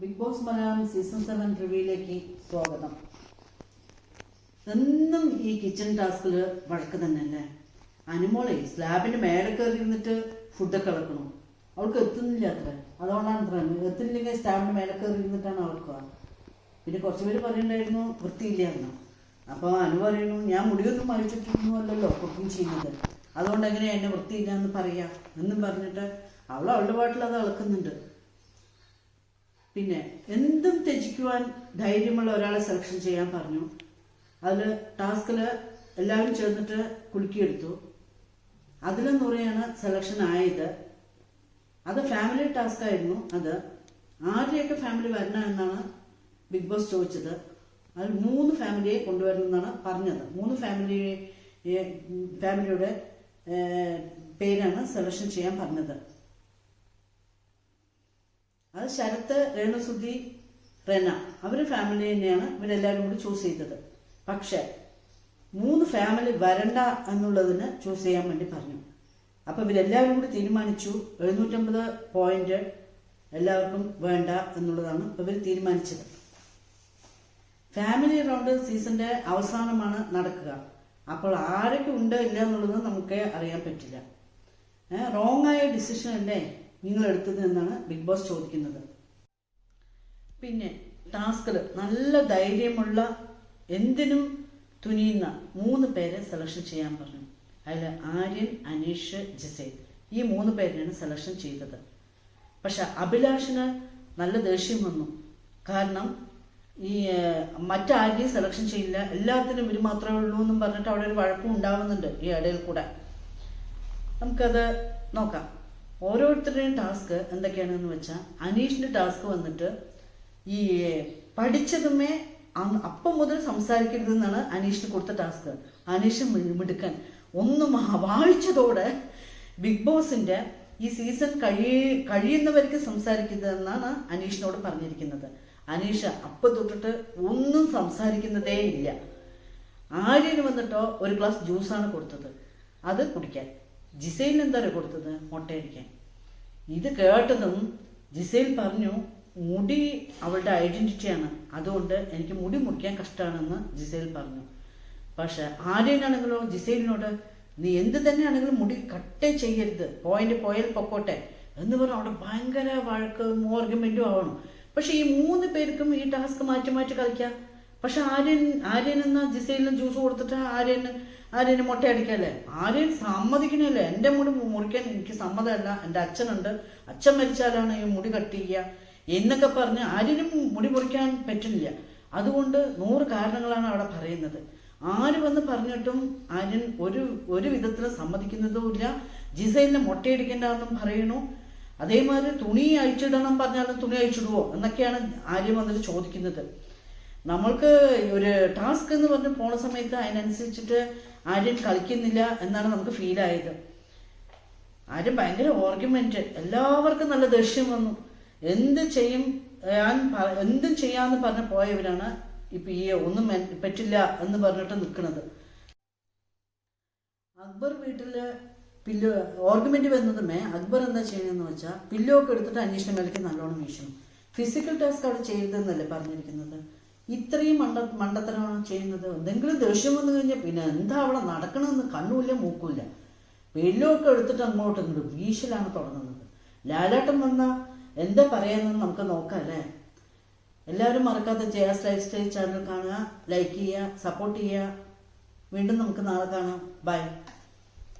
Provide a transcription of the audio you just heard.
Bigg Boss Malayalam season seven റിവ്യൂയിലേക്ക് സ്വാഗതം. എന്നും ഈ കിച്ചൺ ടാസ്കിൽ വഴക്ക് തന്നെ തന്നെയല്ലേ? അനുമോളെ സ്ലാബിന്റെ മേലെ കയറി ഇരുന്നിട്ട് ഫുഡൊക്കെ ഇളക്കണം? അവൾക്ക് എത്തുന്നില്ല അത്ര. അതുകൊണ്ടാണ് അത്ര. എത്തുന്നില്ലെങ്കിൽ സ്ലാബിന്റെ മേലെ കയറി ഇരുന്നിട്ടാണ് അവൾക്ക് പിന്നെ കുറച്ച് പേര് പറയുന്നുണ്ടായിരുന്നു വൃത്തിയില്ല എന്ന്. അപ്പോൾ അനു പറയുന്നു ഞാൻ മുടിയൊന്നും അഴിച്ചിട്ടൊന്നും അല്ലല്ലോ കുക്കിംഗ് ചെയ്യുന്നത്. അതുകൊണ്ട് എങ്ങനെയാ എന്നെ വൃത്തിയില്ല എന്ന് പറയാ? എന്നും പറഞ്ഞിട്ട് അവൾ അവളുടെ പാട്ടിൽ അത് ഇളക്കുന്നുണ്ട് പിന്നെ എന്തും ത്യജിക്കുവാൻ ധൈര്യമുള്ള ഒരാളെ സെലക്ഷൻ ചെയ്യാൻ പറഞ്ഞു. അതിൽ ടാസ്കിൽ എല്ലാവരും ചേർന്നിട്ട് കുലുക്കിയെടുത്തു. അതിലെന്ന് പറയാണ് സെലക്ഷൻ ആയത്. അത് ഫാമിലി ടാസ്ക് ആയിരുന്നു അത്. ആരുടെയൊക്കെ ഫാമിലി വരണം എന്നാണ് ബിഗ് ബോസ് ചോദിച്ചത്. അതിൽ മൂന്ന് ഫാമിലിയെ കൊണ്ടുവരണമെന്നാണ് പറഞ്ഞത്. മൂന്ന് ഫാമിലി ഫാമിലിയുടെ പേരാണ് സെലക്ഷൻ ചെയ്യാൻ പറഞ്ഞത്. അത് ശരത്ത് രേണുസുതി റെന. അവർ ഫാമിലി തന്നെയാണ് ഇവരെല്ലാവരും കൂടി ചൂസ് ചെയ്തത്. പക്ഷെ മൂന്ന് ഫാമിലി വരണ്ട എന്നുള്ളതിന് ചൂസ് ചെയ്യാൻ വേണ്ടി പറഞ്ഞു. അപ്പൊ ഇവരെല്ലാവരും കൂടി തീരുമാനിച്ചു എഴുന്നൂറ്റമ്പത് പോയിന്റ് എല്ലാവർക്കും വേണ്ട എന്നുള്ളതാണ് ഇവർ തീരുമാനിച്ചത്. ഫാമിലി റൗണ്ട് സീസണിന്റെ അവസാനമാണ് നടക്കുക. അപ്പോൾ ആരൊക്കെ ഉണ്ട് ഇല്ല എന്നുള്ളത് നമുക്ക് അറിയാൻ പറ്റില്ല. റോങ് ആയ ഡിസിഷൻ അല്ലേ? നിങ്ങൾ എടുത്തത് എന്നാണ് ബിഗ് ബോസ് ചോദിക്കുന്നത്. പിന്നെ ടാസ്കിൽ നല്ല ധൈര്യമുള്ള എന്തിനും തുനിയുന്ന മൂന്ന് പേരെ സെലക്ഷൻ ചെയ്യാൻ പറഞ്ഞു. അതിൽ ആര്യൻ അനീഷ് ജിസൈൽ. ഈ മൂന്ന് പേരെയാണ് സെലക്ഷൻ ചെയ്തത്. പക്ഷെ അഭിലാഷിന് നല്ല ദേഷ്യം വന്നു. കാരണം ഈ മറ്റാരെയും സെലക്ഷൻ ചെയ്യില്ല. എല്ലാത്തിനും ഇവർ മാത്രമേ ഉള്ളൂ എന്നും പറഞ്ഞിട്ട് അവിടെ ഒരു വഴക്കം ഉണ്ടാവുന്നുണ്ട് ഈ ഇടയിൽ കൂടെ. നമുക്കത് നോക്കാം. ഓരോരുത്തരുടെയും ടാസ്ക് എന്തൊക്കെയാണെന്ന് വെച്ചാൽ അനീഷിന്റെ ടാസ്ക് വന്നിട്ട് ഈ പഠിച്ചതുമേ അപ്പം മുതൽ സംസാരിക്കരുത് എന്നാണ് അനീഷിന് കൊടുത്ത ടാസ്ക്. അനീഷ് മിടുക്കൻ. ഒന്നും വായിച്ചതോടെ ബിഗ് ബോസിന്റെ ഈ സീസൺ കഴിയ കഴിയുന്നവർക്ക് സംസാരിക്കുന്നതെന്നാണ് അനീഷിനോട് പറഞ്ഞിരിക്കുന്നത്. അനീഷ് അപ്പം തൊട്ടിട്ട് ഒന്നും സംസാരിക്കുന്നതേ ഇല്ല. ആര്യന് വന്നിട്ടോ ഒരു ഗ്ലാസ് ജ്യൂസാണ് കൊടുത്തത്. അത് കുടിക്കാൻ. ജിസൈലിന് എന്താ കൊടുത്തത്? മുട്ടയടിക്കാൻ. ഇത് കേട്ടതും ജിസൈൽ പറഞ്ഞു മുടി അവളുടെ ഐഡന്റിറ്റിയാണ് അതുകൊണ്ട് എനിക്ക് മുടി മുറിക്കാൻ കഷ്ടമാണെന്ന് ജിസൈൽ പറഞ്ഞു. പക്ഷെ ആര്യനാണെങ്കിലോ ജിസൈലിനോട് നീ എന്ത് തന്നെയാണെങ്കിലും മുടി കട്ടേ ചെയ്യരുത്. പോയിന്റ് പോയാൽ പൊക്കോട്ടെ. എന്ന് പറഞ്ഞ് അവിടെ ഭയങ്കര വഴക്കും ഓർഗ്യുമെന്റും ആവണം. പക്ഷെ ഈ മൂന്ന് പേർക്കും ഈ ടാസ്ക് മാറ്റി മാറ്റി കളിക്കാം. പക്ഷെ ആര്യൻ ആര്യൻ എന്ന ജിസയിലും ജ്യൂസ് കൊടുത്തിട്ട് ആര്യന് ആര്യന് മുട്ട അടിക്കല്ലേ? ആര്യൻ സമ്മതിക്കണല്ലേ? എന്റെ മുടി മുറിക്കാൻ എനിക്ക് സമ്മതമല്ല. എന്റെ അച്ഛനുണ്ട്. അച്ഛൻ മരിച്ചാലാണ് ഈ മുടി കട്ട് ചെയ്യുക എന്നൊക്കെ പറഞ്ഞ് ആര്യനും മുടി മുറിക്കാൻ പറ്റില്ല. അതുകൊണ്ട് നൂറ് കാരണങ്ങളാണ് അവിടെ പറയുന്നത്. ആര് വന്ന് പറഞ്ഞിട്ടും ആര്യൻ ഒരു ഒരു വിധത്തിലും സമ്മതിക്കുന്നതുമില്ല ജിസൈലിന് മുട്ടയടിക്കേണ്ടെന്നും പറയണു അതേമാതിരി തുണി അഴിച്ചിടണം പറഞ്ഞാലും തുണി അഴിച്ചിടുവോ എന്നൊക്കെയാണ് ആര്യം വന്നിട്ട് ചോദിക്കുന്നത്. നമ്മൾക്ക് ഒരു ടാസ്ക് എന്ന് പറഞ്ഞ് പോണ സമയത്ത് അതിനനുസരിച്ചിട്ട് ആരും കളിക്കുന്നില്ല എന്നാണ് നമുക്ക് ഫീൽ ആയത്. ആരും ഭയങ്കര ഓർഗ്യുമെന്റ് എല്ലാവർക്കും നല്ല ദേഷ്യം വന്നു. എന്ത് ചെയ്യും ഞാൻ എന്ത് ചെയ്യാന്ന് പറഞ്ഞ് പോയവരാണ് ഇപ്പൊ ഈ ഒന്നും പറ്റില്ല എന്ന് പറഞ്ഞിട്ട് നിൽക്കുന്നത് അക്ബർ വീട്ടിൽ പില്ലോ ഓർഗ്യുമെന്റ് വന്നതുമേ അക്ബർ എന്താ ചെയ്യണമെന്ന് വെച്ചാൽ പില്ലോ ഒക്കെ എടുത്തിട്ട് അന്വേഷണം മേലേക്ക് നല്ലോണം വീശണം. ഫിസിക്കൽ ടാസ്ക് അവിടെ ചെയ്യരുതെന്നല്ലേ പറഞ്ഞിരിക്കുന്നത്. ഇത്രയും മണ്ട മണ്ടത്തരമാണ് ചെയ്യുന്നത്. എന്തെങ്കിലും ദേഷ്യം വന്നു കഴിഞ്ഞാൽ പിന്നെ എന്താ അവിടെ നടക്കണമെന്ന് കണ്ണുമില്ല മൂക്കുമില്ല. ഒക്കെ എടുത്തിട്ട് അങ്ങോട്ട് ഇങ്ങോട്ട് വീശലാണ് തുടങ്ങുന്നത്. ലാലാട്ടം വന്നാൽ എന്താ പറയാമെന്ന് നമുക്ക് നോക്കാം അല്ലേ? എല്ലാവരും മറക്കാതെ ജയാസ് ലൈഫ് സ്റ്റൈൽ ചാനൽ കാണുക ലൈക്ക് ചെയ്യുക സപ്പോർട്ട് ചെയ്യുക. വീണ്ടും നമുക്ക് നാളെ കാണാം. ബൈ.